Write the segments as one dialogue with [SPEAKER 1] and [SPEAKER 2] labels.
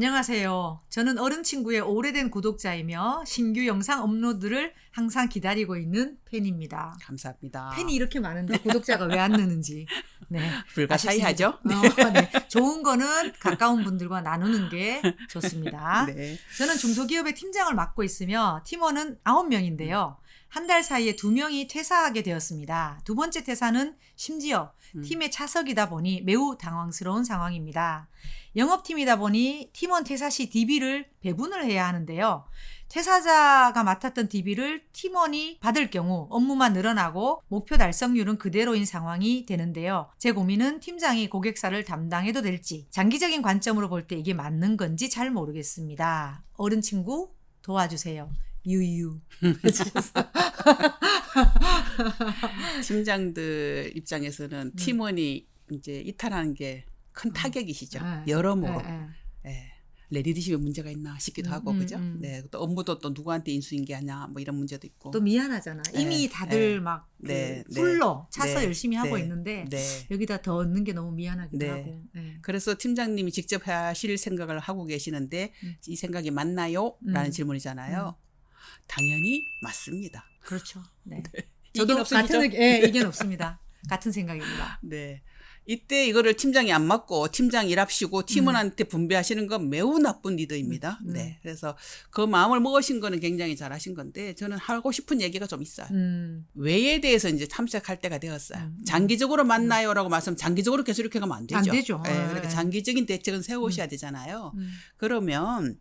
[SPEAKER 1] 안녕하세요. 저는 어른 친구의 오래된 구독자이며 신규 영상 업로드를 항상 기다리고 있는 팬입니다.
[SPEAKER 2] 감사합니다.
[SPEAKER 1] 팬이 이렇게 많은데 구독자가 왜 안 느는지. 네.
[SPEAKER 2] 불가사의하죠.
[SPEAKER 1] 아쉽습니다. 어, 네. 좋은 거는 가까운 분들과 나누는 게 좋습니다.
[SPEAKER 2] 네.
[SPEAKER 1] 저는 중소기업의 팀장을 맡고 있으며 팀원은 9명인데요. 한 달 사이에 두 명이 퇴사하게 되었습니다. 두 번째 퇴사는 심지어
[SPEAKER 2] 음.
[SPEAKER 1] 팀의 차석이다 보니 매우 당황스러운 상황입니다. 영업팀이다 보니 팀원 퇴사 시 DB를 배분을 해야 하는데요. 퇴사자가 맡았던 DB를 팀원이 받을 경우 업무만 늘어나고 목표 달성률은 그대로인 상황이 되는데요. 제 고민은 팀장이 고객사를 담당해도 될지 장기적인 관점으로 볼 때 이게 맞는 건지 잘 모르겠습니다. 어른 친구 도와주세요. 유유.
[SPEAKER 2] 팀장들 입장에서는
[SPEAKER 1] 음.
[SPEAKER 2] 팀원이 이제 이탈하는 게큰
[SPEAKER 1] 음.
[SPEAKER 2] 타격이시죠.
[SPEAKER 1] 네.
[SPEAKER 2] 여러모로.
[SPEAKER 1] 예, 예.
[SPEAKER 2] 예. 레디디십에 문제가 있나 싶기도
[SPEAKER 1] 음,
[SPEAKER 2] 하고
[SPEAKER 1] 음,
[SPEAKER 2] 그죠?
[SPEAKER 1] 음.
[SPEAKER 2] 네. 또 업무도 또 누구한테 인수인계하냐 뭐 이런 문제도 있고.
[SPEAKER 1] 또 미안하잖아. 이미
[SPEAKER 2] 네,
[SPEAKER 1] 다들
[SPEAKER 2] 네.
[SPEAKER 1] 막그
[SPEAKER 2] 네, 네.
[SPEAKER 1] 훌로 차서
[SPEAKER 2] 네,
[SPEAKER 1] 열심히 하고
[SPEAKER 2] 네,
[SPEAKER 1] 있는데
[SPEAKER 2] 네.
[SPEAKER 1] 여기다 더 얻는 게 너무 미안하기도
[SPEAKER 2] 네.
[SPEAKER 1] 하고. 예.
[SPEAKER 2] 그래서 팀장님이 직접 하실 생각을 하고 계시는데
[SPEAKER 1] 음.
[SPEAKER 2] 이 생각이 맞나요? 라는
[SPEAKER 1] 음.
[SPEAKER 2] 질문이잖아요. 당연히 맞습니다.
[SPEAKER 1] 그렇죠. 네.
[SPEAKER 2] 이견
[SPEAKER 1] 저도? 같은 의- 예, 의견 없습니다. 같은 생각입니다.
[SPEAKER 2] 네. 이때 이거를 팀장이 안 맞고 팀장 일합시고 팀원한테 분배하시는 건 매우 나쁜 리더입니다.
[SPEAKER 1] 음, 음.
[SPEAKER 2] 네. 그래서 그 마음을 먹으신 거는 굉장히 잘하신 건데 저는 하고 싶은 얘기가 좀 있어요.
[SPEAKER 1] 음.
[SPEAKER 2] 왜에 대해서 이제 탐색할 때가 되었어요.
[SPEAKER 1] 음, 음.
[SPEAKER 2] 장기적으로 만나요라고 말씀 장기적으로 계속 이렇게 가면 안 되죠.
[SPEAKER 1] 안 되죠.
[SPEAKER 2] 예, 그러니까
[SPEAKER 1] 예.
[SPEAKER 2] 장기적인 대책은 세우셔야 되잖아요.
[SPEAKER 1] 음.
[SPEAKER 2] 그러면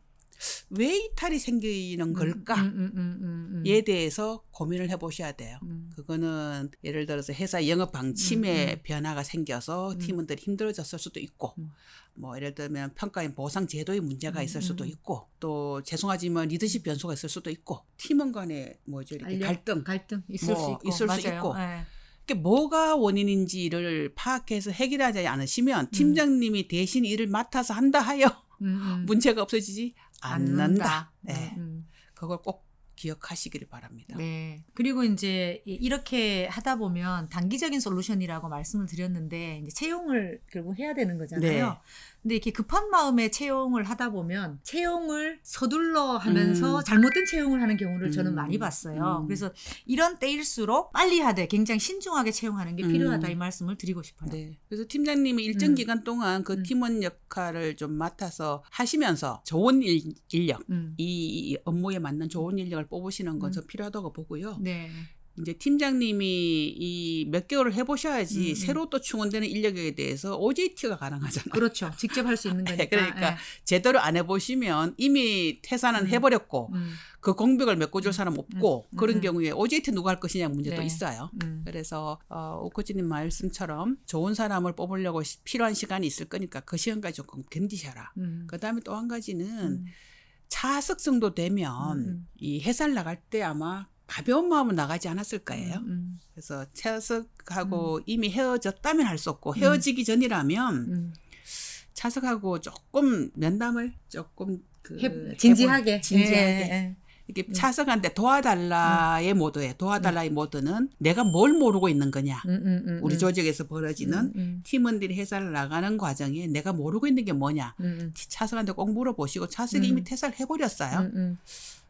[SPEAKER 2] 왜 이탈이 생기는 걸까?
[SPEAKER 1] 음, 음, 음, 음, 음.
[SPEAKER 2] 에 대해서 고민을 해 보셔야 돼요.
[SPEAKER 1] 음.
[SPEAKER 2] 그거는 예를 들어서 회사 영업 방침에
[SPEAKER 1] 음, 음.
[SPEAKER 2] 변화가 생겨서
[SPEAKER 1] 음.
[SPEAKER 2] 팀원들이 힘들어졌을 수도 있고
[SPEAKER 1] 음.
[SPEAKER 2] 뭐 예를 들면 평가인 보상 제도에 문제가
[SPEAKER 1] 음,
[SPEAKER 2] 있을 수도
[SPEAKER 1] 음.
[SPEAKER 2] 있고 또 죄송하지만 리더십 변수가 있을 수도 있고 팀원 간에 뭐죠 이렇게
[SPEAKER 1] 알려-
[SPEAKER 2] 갈등
[SPEAKER 1] 갈등 있을
[SPEAKER 2] 뭐
[SPEAKER 1] 수 있고
[SPEAKER 2] 있을 수
[SPEAKER 1] 맞아요.
[SPEAKER 2] 있고.
[SPEAKER 1] 예.
[SPEAKER 2] 이게 뭐가 원인인지를 파악해서 해결하지 않으시면 팀장님이 대신 일을 맡아서 한다 하여
[SPEAKER 1] 음, 음.
[SPEAKER 2] 문제가 없어지지 않는다. 네.
[SPEAKER 1] 음, 음.
[SPEAKER 2] 그걸 꼭 기억하시기를 바랍니다.
[SPEAKER 1] 네. 그리고 이제 이- 이렇게 하다 보면 단기적인 솔루션이라고 말씀을 드렸는데 이제 채용을 결국 해야 되는 거잖아요.
[SPEAKER 2] 네.
[SPEAKER 1] 근데 이렇게 급한 마음에 채용을 하다 보면 채용을 서둘러 하면서
[SPEAKER 2] 음.
[SPEAKER 1] 잘못된 채용을 하는 경우를 저는
[SPEAKER 2] 음.
[SPEAKER 1] 많이 봤어요.
[SPEAKER 2] 음.
[SPEAKER 1] 그래서 이런 때일수록 빨리 하되 굉장히 신중하게 채용하는 게
[SPEAKER 2] 음.
[SPEAKER 1] 필요하다 이 말씀을 드리고 싶어요.
[SPEAKER 2] 네. 그래서 팀장님이 일정
[SPEAKER 1] 음.
[SPEAKER 2] 기간 동안 그
[SPEAKER 1] 음.
[SPEAKER 2] 팀원 역할을 좀 맡아서 하시면서 좋은 일, 인력, 이 업무에 맞는 좋은 인력을 뽑으시는 건
[SPEAKER 1] 음.
[SPEAKER 2] 좀 필요하다고 보고요.
[SPEAKER 1] 네.
[SPEAKER 2] 이제 팀장님이 이 몇 개월을 해보셔야지
[SPEAKER 1] 음, 음.
[SPEAKER 2] 새로 또 충원되는 인력에 대해서 OJT가 가능하잖아요.
[SPEAKER 1] 그렇죠. 직접 할 수 있는 거니까.
[SPEAKER 2] 그러니까
[SPEAKER 1] 예.
[SPEAKER 2] 제대로 안 해보시면 이미 퇴사는
[SPEAKER 1] 음.
[SPEAKER 2] 해버렸고
[SPEAKER 1] 음.
[SPEAKER 2] 그 공백을 메꿔줄 사람 없고
[SPEAKER 1] 음,
[SPEAKER 2] 그런
[SPEAKER 1] 음.
[SPEAKER 2] 경우에 OJT 누가 할 것이냐 문제도
[SPEAKER 1] 네.
[SPEAKER 2] 있어요.
[SPEAKER 1] 음.
[SPEAKER 2] 그래서 어, 오코지님 말씀처럼 좋은 사람을 뽑으려고 시- 필요한 시간이 있을 거니까 그 시간까지 조금 견디셔라.
[SPEAKER 1] 음.
[SPEAKER 2] 그 다음에 또 한 가지는
[SPEAKER 1] 음.
[SPEAKER 2] 차석 정도 되면
[SPEAKER 1] 음, 음.
[SPEAKER 2] 이 회사를 나갈 때 아마 가벼운 마음으로 나가지 않았을 거예요.
[SPEAKER 1] 음,
[SPEAKER 2] 그래서 차석하고 이미 헤어졌다면 할 수 없고
[SPEAKER 1] 음.
[SPEAKER 2] 헤어지기 전이라면
[SPEAKER 1] 음.
[SPEAKER 2] 차석하고 조금 면담을 조금 그
[SPEAKER 1] 해- 진지하게
[SPEAKER 2] 해본- 진지하게
[SPEAKER 1] 예, 예.
[SPEAKER 2] 이게
[SPEAKER 1] 음.
[SPEAKER 2] 차석한테 도와달라의 모드에 도와달라의 모드는 내가 뭘 모르고 있는 거냐
[SPEAKER 1] 음, 음, 음,
[SPEAKER 2] 우리
[SPEAKER 1] 음.
[SPEAKER 2] 조직에서 벌어지는
[SPEAKER 1] 음, 음,
[SPEAKER 2] 팀원들이 회사를 나가는 과정에 내가 모르고 있는 게 뭐냐
[SPEAKER 1] 음, 음.
[SPEAKER 2] 차석한테 꼭 물어보시고 차석이
[SPEAKER 1] 음.
[SPEAKER 2] 이미 퇴사를 해버렸어요.
[SPEAKER 1] 음, 음,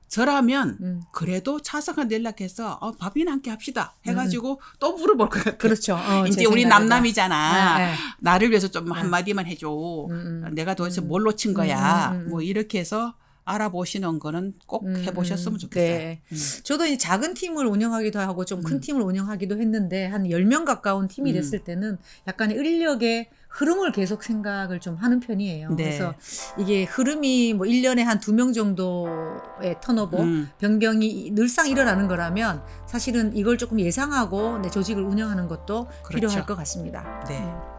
[SPEAKER 2] 저라면
[SPEAKER 1] 음.
[SPEAKER 2] 그래도 차석한테 연락해서 어, 밥이나 함께 합시다 해가지고 또 물어볼 것 같아요.
[SPEAKER 1] 그렇죠. 어,
[SPEAKER 2] 이제
[SPEAKER 1] 제
[SPEAKER 2] 우리. 남남이잖아.
[SPEAKER 1] 예, 예.
[SPEAKER 2] 나를 위해서 좀
[SPEAKER 1] 네.
[SPEAKER 2] 한마디만 해줘.
[SPEAKER 1] 음, 음.
[SPEAKER 2] 내가 도대체
[SPEAKER 1] 음.
[SPEAKER 2] 뭘 놓친 거야.
[SPEAKER 1] 음, 음, 음.
[SPEAKER 2] 뭐 이렇게 해서 알아보시는 거는 꼭
[SPEAKER 1] 음,
[SPEAKER 2] 해보셨으면
[SPEAKER 1] 음.
[SPEAKER 2] 좋겠어요.
[SPEAKER 1] 네.
[SPEAKER 2] 음.
[SPEAKER 1] 저도 이제 작은 팀을 운영하기도 하고 좀큰
[SPEAKER 2] 음.
[SPEAKER 1] 팀을 운영하기도 했는데 한 10명 가까운 팀이
[SPEAKER 2] 음.
[SPEAKER 1] 됐을 때는 약간의 인력의 흐름을 계속 생각을 좀 하는 편이에요.
[SPEAKER 2] 네.
[SPEAKER 1] 그래서 이게 흐름이 뭐 1년에 한 두 명 정도의 턴오버
[SPEAKER 2] 음.
[SPEAKER 1] 변경이 늘상 일어나는 거라면 사실은 이걸 조금 예상하고 내 조직을 운영하는 것도
[SPEAKER 2] 그렇죠.
[SPEAKER 1] 필요할 것 같습니다.
[SPEAKER 2] 네.
[SPEAKER 1] 음.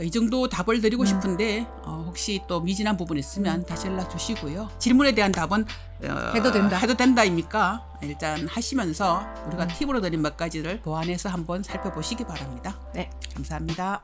[SPEAKER 2] 이 정도 답을 드리고
[SPEAKER 1] 음.
[SPEAKER 2] 싶은데 어, 혹시 또 미진한 부분 있으면 다시 연락 주시고요. 질문에 대한 답은 어,
[SPEAKER 1] 해도 된다.
[SPEAKER 2] 해도 된다입니까? 일단 하시면서 우리가
[SPEAKER 1] 음.
[SPEAKER 2] 팁으로 드린 몇 가지를 보완해서 한번 살펴보시기 바랍니다.
[SPEAKER 1] 네.
[SPEAKER 2] 감사합니다.